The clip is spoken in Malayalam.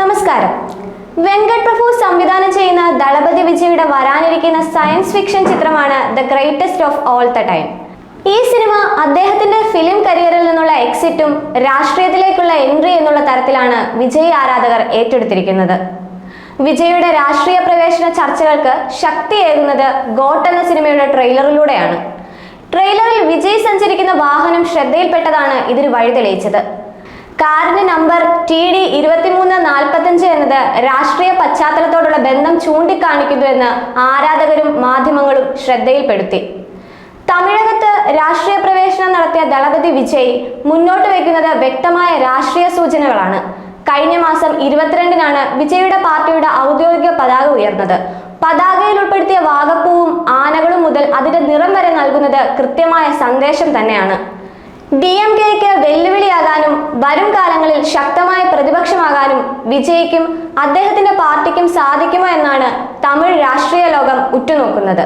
നമസ്കാരം. വെങ്കട് പ്രഭു സംവിധാനം ചെയ്യുന്ന ദളപതി വിജയുടെ വരാനിരിക്കുന്ന സയൻസ് ഫിക്ഷൻ ചിത്രമാണ് the greatest of all the time ഈ സിനിമ അദ്ദേഹത്തിന്റെ ഫിലിം കരിയറിൽ നിന്നുള്ള എക്സിറ്റും രാഷ്ട്രീയത്തിലേക്കുള്ള എൻട്രി എന്നുള്ള തരത്തിലാണ് വിജയ് ആരാധകർ ഏറ്റെടുത്തിരിക്കുന്നത്. വിജയുടെ രാഷ്ട്രീയ പ്രവേശന ചർച്ചകൾക്ക് ശക്തിയേകുന്നത് ഗോട്ട് എന്ന സിനിമയുടെ ട്രെയിലറിലൂടെയാണ് ട്രെയിലറിൽ വിജയ് സഞ്ചരിക്കുന്ന വാഹനം ശ്രദ്ധയിൽപ്പെട്ടതാണ് ഇതിന് വഴി തെളിയിച്ചത് കാറിന്റെ നമ്പർ ടി ഡി ഇരുപത്തിമൂന്ന് നാൽപ്പത്തഞ്ച് എന്നത് രാഷ്ട്രീയ പശ്ചാത്തലത്തോടുള്ള ബന്ധം ചൂണ്ടിക്കാണിക്കുന്നു എന്ന് ആരാധകരും മാധ്യമങ്ങളും ശ്രദ്ധയിൽപ്പെടുത്തി. തമിഴകത്ത് രാഷ്ട്രീയ പ്രവേശനം നടത്തിയ ദളപതി വിജയ് മുന്നോട്ട് വയ്ക്കുന്നത് വ്യക്തമായ രാഷ്ട്രീയ സൂചനകളാണ്. കഴിഞ്ഞ മാസം ഇരുപത്തിരണ്ടിനാണ് വിജയുടെ പാർട്ടിയുടെ ഔദ്യോഗിക പതാക ഉയർന്നത്. പതാകയിൽ ഉൾപ്പെടുത്തിയ വാഗപ്പൂവും ആനകളും മുതൽ അതിന്റെ നിറം വരെ നൽകുന്നത് കൃത്യമായ സന്ദേശം തന്നെയാണ്. ഡി എം കെക്ക് വരും കാലങ്ങളിൽ ശക്തമായ പ്രതിപക്ഷമാകാനും വിജയിക്കും അദ്ദേഹത്തിന്റെ പാർട്ടിക്കും സാധിക്കുമോ എന്നാണ് തമിഴ് രാഷ്ട്രീയ ലോകം ഉറ്റുനോക്കുന്നത്.